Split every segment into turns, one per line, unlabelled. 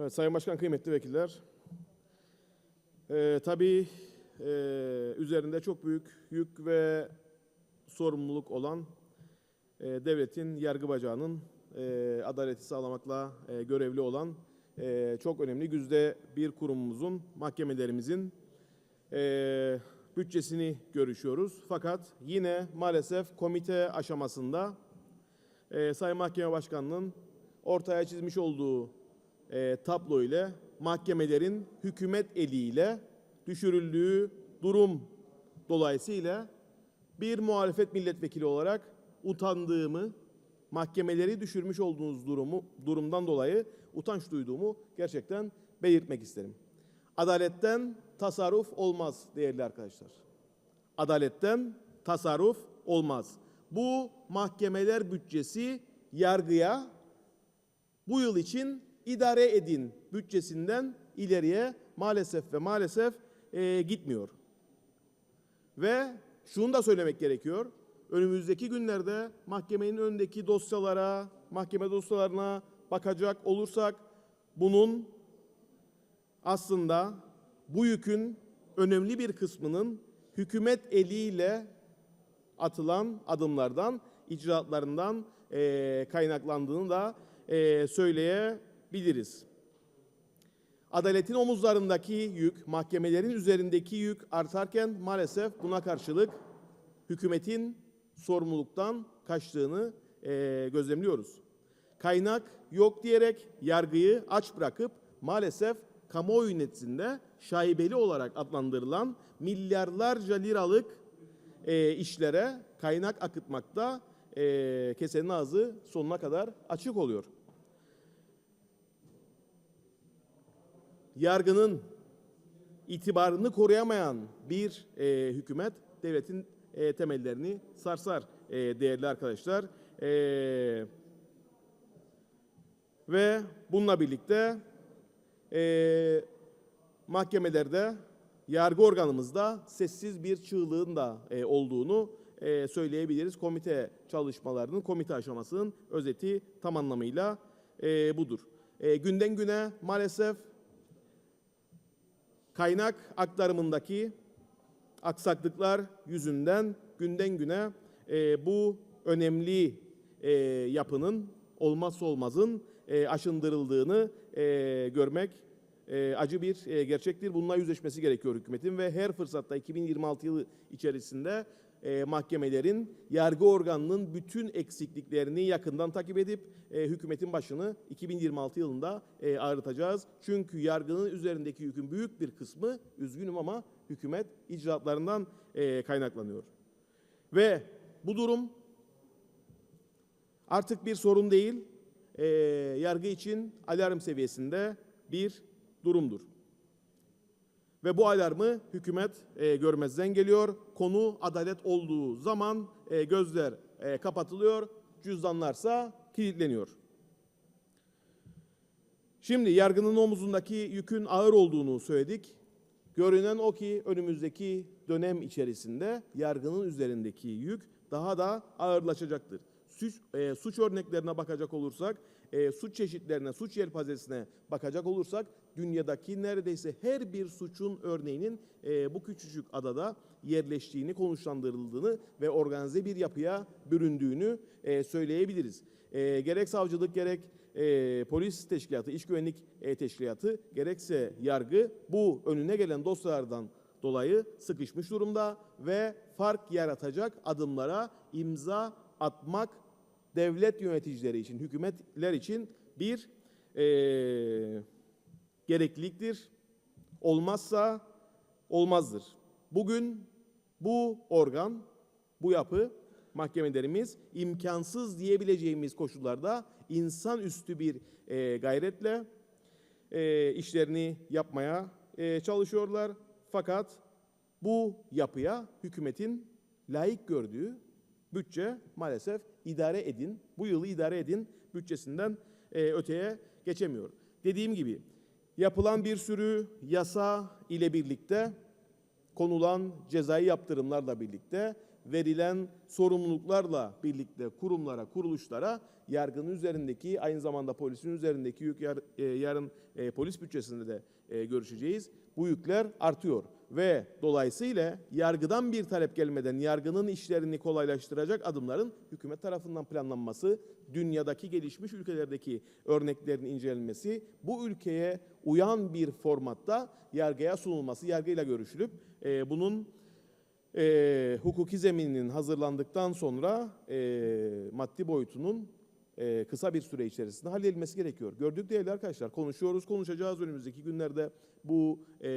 Evet, Sayın Başkan, kıymetli vekiller. Ee, tabii e, üzerinde çok büyük yük ve sorumluluk olan e, devletin yargı bacağının e, adaleti sağlamakla e, görevli olan e, çok önemli güzde bir kurumumuzun, mahkemelerimizin e, bütçesini görüşüyoruz. Fakat yine maalesef komite aşamasında e, Sayın Mahkeme Başkanı'nın ortaya çizmiş olduğu e, tablo ile mahkemelerin hükümet eliyle düşürüldüğü durum dolayısıyla bir muhalefet milletvekili olarak utandığımı, mahkemeleri düşürmüş olduğunuz durumu durumdan dolayı utanç duyduğumu gerçekten belirtmek isterim. Adaletten tasarruf olmaz değerli arkadaşlar. Adaletten tasarruf olmaz. Bu mahkemeler bütçesi yargıya bu yıl için idare edin bütçesinden ileriye maalesef ve maalesef eee, gitmiyor. Ve şunu da söylemek gerekiyor. Önümüzdeki günlerde mahkemenin önündeki dosyalara, mahkeme dosyalarına bakacak olursak bunun aslında bu yükün önemli bir kısmının hükümet eliyle atılan adımlardan, icraatlarından eee, kaynaklandığını da eee, söyleyebiliriz. Adaletin omuzlarındaki yük, mahkemelerin üzerindeki yük artarken maalesef buna karşılık hükümetin sorumluluktan kaçtığını eee, gözlemliyoruz. Kaynak yok diyerek yargıyı aç bırakıp maalesef kamuoyu nezdinde şaibeli olarak adlandırılan milyarlarca liralık eee, işlere kaynak akıtmakta eee, kesenin ağzı sonuna kadar açık oluyor. Yargının itibarını koruyamayan bir e, hükümet devletin e, temellerini sarsar e, değerli arkadaşlar. E, ve bununla birlikte e, mahkemelerde yargı organımızda sessiz bir çığlığın da e, olduğunu e, söyleyebiliriz. Komite çalışmalarının, komite aşamasının özeti tam anlamıyla e, budur. E, günden güne maalesef kaynak aktarımındaki aksaklıklar yüzünden günden güne e, bu önemli e, yapının olmazsa olmazın e, aşındırıldığını e, görmek e, acı bir e, gerçektir. Bununla yüzleşmesi gerekiyor hükümetin ve her fırsatta 2026 yılı içerisinde e, mahkemelerin yargı organının bütün eksikliklerini yakından takip edip e, hükümetin başını 2026 yılında e, ağrıtacağız. Çünkü yargının üzerindeki yükün büyük bir kısmı üzgünüm ama hükümet icraatlarından e, kaynaklanıyor. Ve bu durum artık bir sorun değil, e, yargı için alarm seviyesinde bir durumdur. Ve bu alarmı hükümet e, görmezden geliyor. Konu adalet olduğu zaman e, gözler e, kapatılıyor, cüzdanlarsa kilitleniyor. Şimdi yargının omuzundaki yükün ağır olduğunu söyledik. Görünen o ki önümüzdeki dönem içerisinde yargının üzerindeki yük daha da ağırlaşacaktır. Suç, e, suç örneklerine bakacak olursak, e, suç çeşitlerine, suç yelpazesine bakacak olursak dünyadaki neredeyse her bir suçun örneğinin e, bu küçücük adada yerleştiğini, konuşlandırıldığını ve organize bir yapıya büründüğünü e, söyleyebiliriz. E, gerek savcılık gerek e, polis teşkilatı, iş güvenlik e, teşkilatı gerekse yargı bu önüne gelen dosyalardan dolayı sıkışmış durumda ve fark yaratacak adımlara imza atmak devlet yöneticileri için, hükümetler için bir eee gerekliliktir. Olmazsa olmazdır. Bugün bu organ, bu yapı, mahkemelerimiz imkansız diyebileceğimiz koşullarda insanüstü bir eee, gayretle eee, işlerini yapmaya eee, çalışıyorlar. Fakat bu yapıya hükümetin layık gördüğü bütçe maalesef idare edin, bu yılı idare edin bütçesinden e, öteye geçemiyor. Dediğim gibi yapılan bir sürü yasa ile birlikte konulan cezai yaptırımlarla birlikte verilen sorumluluklarla birlikte kurumlara, kuruluşlara yargının üzerindeki aynı zamanda polisin üzerindeki yük yar- e, yarın e, polis bütçesinde de e, görüşeceğiz. Bu yükler artıyor ve dolayısıyla yargıdan bir talep gelmeden yargının işlerini kolaylaştıracak adımların hükümet tarafından planlanması, dünyadaki gelişmiş ülkelerdeki örneklerin incelenmesi, bu ülkeye uyan bir formatta yargıya sunulması, yargıyla görüşülüp e, bunun e, hukuki zemininin hazırlandıktan sonra e, maddi boyutunun e, kısa bir süre içerisinde halledilmesi gerekiyor. Gördük değerli arkadaşlar. Konuşuyoruz, konuşacağız önümüzdeki günlerde. Bu e,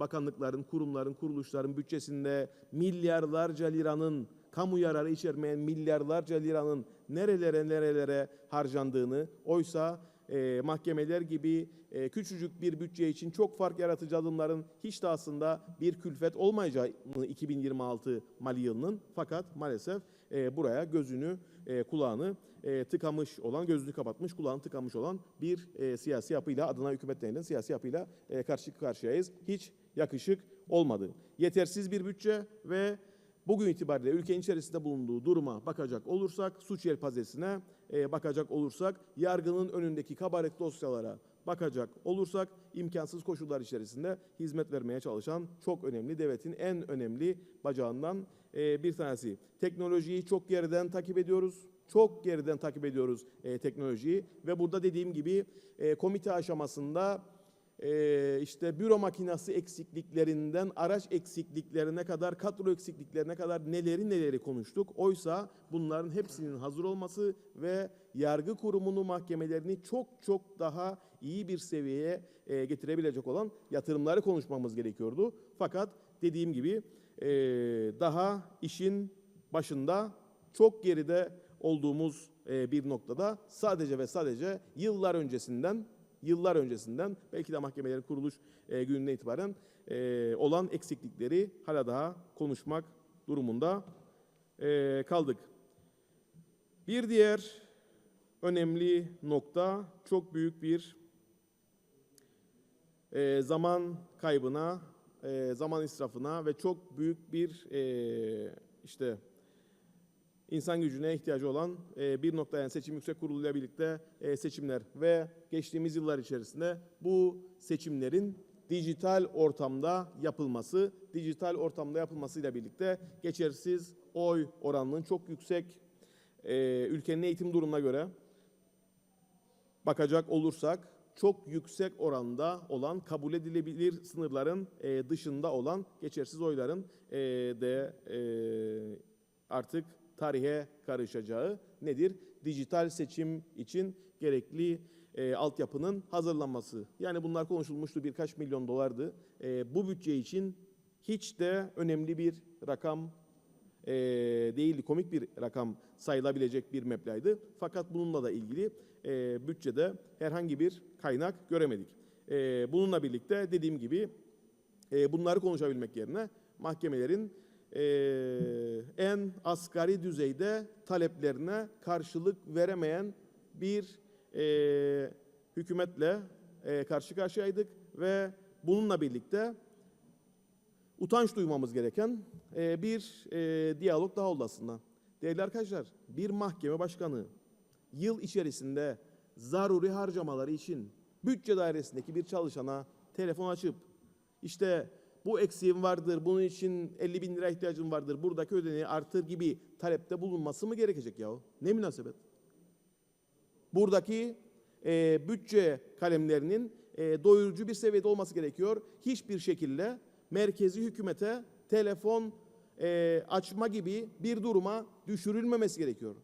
bakanlıkların, kurumların, kuruluşların bütçesinde milyarlarca liranın, kamu yararı içermeyen milyarlarca liranın nerelere nerelere harcandığını, oysa e, mahkemeler gibi e, küçücük bir bütçe için çok fark yaratıcı adımların hiç de aslında bir külfet olmayacağını 2026 mali yılının fakat maalesef e, buraya gözünü e, kulağını e, tıkamış olan, gözünü kapatmış, kulağını tıkamış olan bir e, siyasi yapıyla, adına hükümet denilen siyasi yapıyla e, karşı karşıyayız. Hiç yakışık olmadı. Yetersiz bir bütçe ve bugün itibariyle ülkenin içerisinde bulunduğu duruma bakacak olursak, suç yelpazesine e, bakacak olursak, yargının önündeki kabaret dosyalara bakacak olursak, imkansız koşullar içerisinde hizmet vermeye çalışan çok önemli devletin en önemli bacağından e, bir tanesi. Teknolojiyi çok geriden takip ediyoruz. Çok geriden takip ediyoruz e, teknolojiyi ve burada dediğim gibi e, komite aşamasında e, işte büro makinası eksikliklerinden araç eksikliklerine kadar, kadro eksikliklerine kadar neleri neleri konuştuk. Oysa bunların hepsinin hazır olması ve yargı kurumunu, mahkemelerini çok çok daha iyi bir seviyeye e, getirebilecek olan yatırımları konuşmamız gerekiyordu. Fakat dediğim gibi e, daha işin başında çok geride olduğumuz e, bir noktada sadece ve sadece yıllar öncesinden yıllar öncesinden belki de mahkemelerin kuruluş e, gününden itibaren e, olan eksiklikleri hala daha konuşmak durumunda e, kaldık. Bir diğer önemli nokta çok büyük bir e, zaman kaybına, e, zaman israfına ve çok büyük bir e, işte insan gücüne ihtiyacı olan e, bir nokta yani seçim yüksek kuruluyla birlikte e, seçimler ve geçtiğimiz yıllar içerisinde bu seçimlerin dijital ortamda yapılması, dijital ortamda yapılmasıyla birlikte geçersiz oy oranının çok yüksek e, ülkenin eğitim durumuna göre bakacak olursak çok yüksek oranda olan kabul edilebilir sınırların e, dışında olan geçersiz oyların e, de e, artık tarihe karışacağı nedir? Dijital seçim için gerekli e, altyapının hazırlanması. Yani bunlar konuşulmuştu birkaç milyon dolardı. E, bu bütçe için hiç de önemli bir rakam e, değildi, komik bir rakam sayılabilecek bir meblağdı. Fakat bununla da ilgili e, bütçede herhangi bir kaynak göremedik. E, bununla birlikte dediğim gibi e, bunları konuşabilmek yerine mahkemelerin e, en asgari düzeyde taleplerine karşılık veremeyen bir e, hükümetle e, karşı karşıyaydık ve bununla birlikte utanç duymamız gereken e, bir e, diyalog daha oldu aslında. Değerli arkadaşlar, bir mahkeme başkanı yıl içerisinde zaruri harcamaları için bütçe dairesindeki bir çalışana telefon açıp işte bu eksiğim vardır, bunun için 50 bin lira ihtiyacım vardır, buradaki ödeneği artır gibi talepte bulunması mı gerekecek yahu? Ne münasebet? Buradaki e, bütçe kalemlerinin e, doyurucu bir seviyede olması gerekiyor. Hiçbir şekilde merkezi hükümete telefon e, açma gibi bir duruma düşürülmemesi gerekiyor.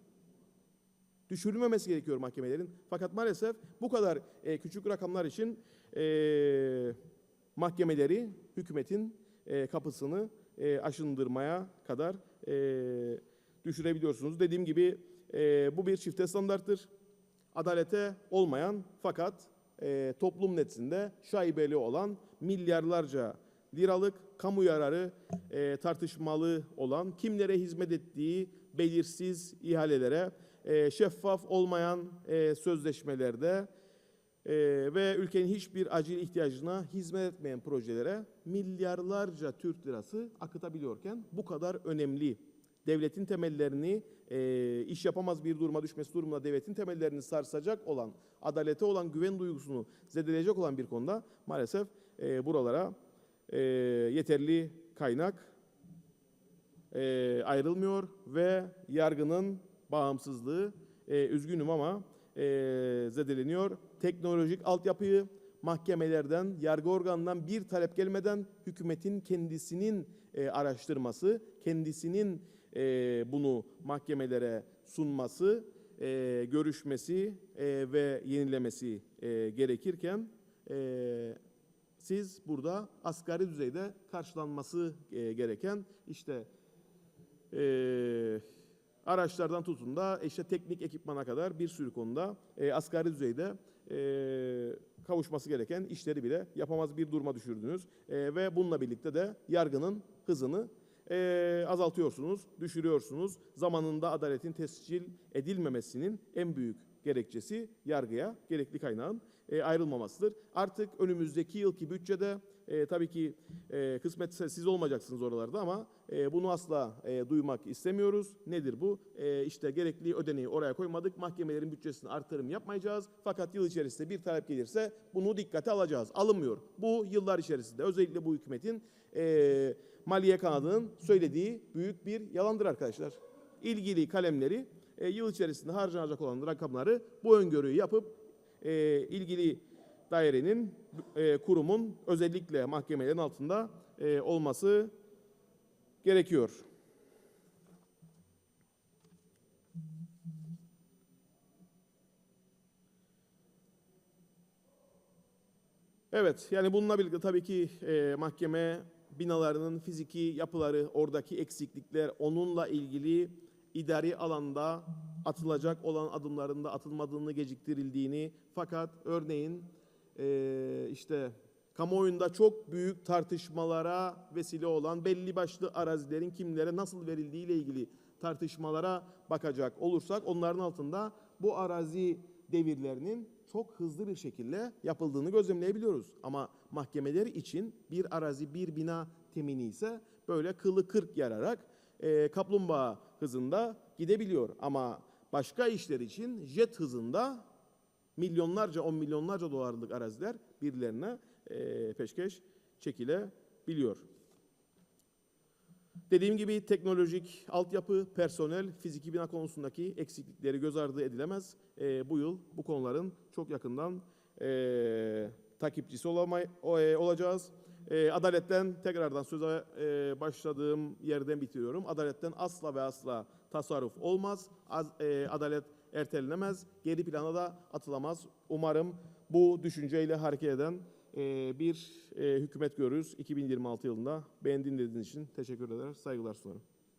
Düşürülmemesi gerekiyor mahkemelerin. Fakat maalesef bu kadar e, küçük rakamlar için e, mahkemeleri hükümetin e, kapısını e, aşındırmaya kadar e, düşürebiliyorsunuz. Dediğim gibi e, bu bir çifte standarttır. Adalete olmayan fakat e, toplum nezdinde şaibeli olan milyarlarca liralık kamu yararı e, tartışmalı olan kimlere hizmet ettiği belirsiz ihalelere e, şeffaf olmayan e, sözleşmelerde e, ve ülkenin hiçbir acil ihtiyacına hizmet etmeyen projelere milyarlarca Türk lirası akıtabiliyorken bu kadar önemli devletin temellerini e, iş yapamaz bir duruma düşmesi durumunda devletin temellerini sarsacak olan, adalete olan güven duygusunu zedeleyecek olan bir konuda maalesef e, buralara e, yeterli kaynak e, ayrılmıyor ve yargının bağımsızlığı e, üzgünüm ama e, zedeleniyor. Teknolojik altyapıyı mahkemelerden, yargı organından bir talep gelmeden hükümetin kendisinin e, araştırması, kendisinin e, bunu mahkemelere sunması, e, görüşmesi e, ve yenilemesi e, gerekirken e, siz burada asgari düzeyde karşılanması e, gereken işte e, araçlardan tutun da işte teknik ekipmana kadar bir sürü konuda e, asgari düzeyde e, kavuşması gereken işleri bile yapamaz bir duruma düşürdünüz. E, ve bununla birlikte de yargının hızını e, azaltıyorsunuz, düşürüyorsunuz. Zamanında adaletin tescil edilmemesinin en büyük gerekçesi yargıya gerekli kaynağın e, ayrılmamasıdır. Artık önümüzdeki yılki bütçede e, tabii ki e, kısmetse siz olmayacaksınız oralarda ama e, bunu asla e, duymak istemiyoruz. Nedir bu? E, işte gerekli ödeneği oraya koymadık. Mahkemelerin bütçesini artırım yapmayacağız. Fakat yıl içerisinde bir talep gelirse bunu dikkate alacağız. Alınmıyor. Bu yıllar içerisinde özellikle bu hükümetin e, maliye kanadının söylediği büyük bir yalandır arkadaşlar. İlgili kalemleri e, yıl içerisinde harcanacak olan rakamları bu öngörüyü yapıp e, ilgili dairenin, e, kurumun özellikle mahkemelerin altında e, olması gerekiyor. Evet, yani bununla birlikte tabii ki e, mahkeme binalarının fiziki yapıları, oradaki eksiklikler, onunla ilgili idari alanda atılacak olan adımlarında atılmadığını geciktirildiğini fakat örneğin e, işte kamuoyunda çok büyük tartışmalara vesile olan belli başlı arazilerin kimlere nasıl verildiği ile ilgili tartışmalara bakacak olursak onların altında bu arazi devirlerinin çok hızlı bir şekilde yapıldığını gözlemleyebiliyoruz. Ama mahkemeler için bir arazi bir bina temini ise böyle kılı kırk yararak e, kaplumbağa hızında gidebiliyor. Ama başka işler için jet hızında milyonlarca, on milyonlarca dolarlık araziler birilerine e, peşkeş çekilebiliyor. Dediğim gibi teknolojik altyapı, personel, fiziki bina konusundaki eksiklikleri göz ardı edilemez. E, bu yıl bu konuların çok yakından e, takipçisi olamay, o, e, olacağız. E, adaletten tekrardan söze e, başladığım yerden bitiriyorum. Adaletten asla ve asla tasarruf olmaz. Az, e, adalet ertelenemez. Geri plana da atılamaz. Umarım bu düşünceyle hareket eden e, bir e, hükümet görürüz 2026 yılında. Beni dinlediğiniz için teşekkür eder, saygılar sunarım.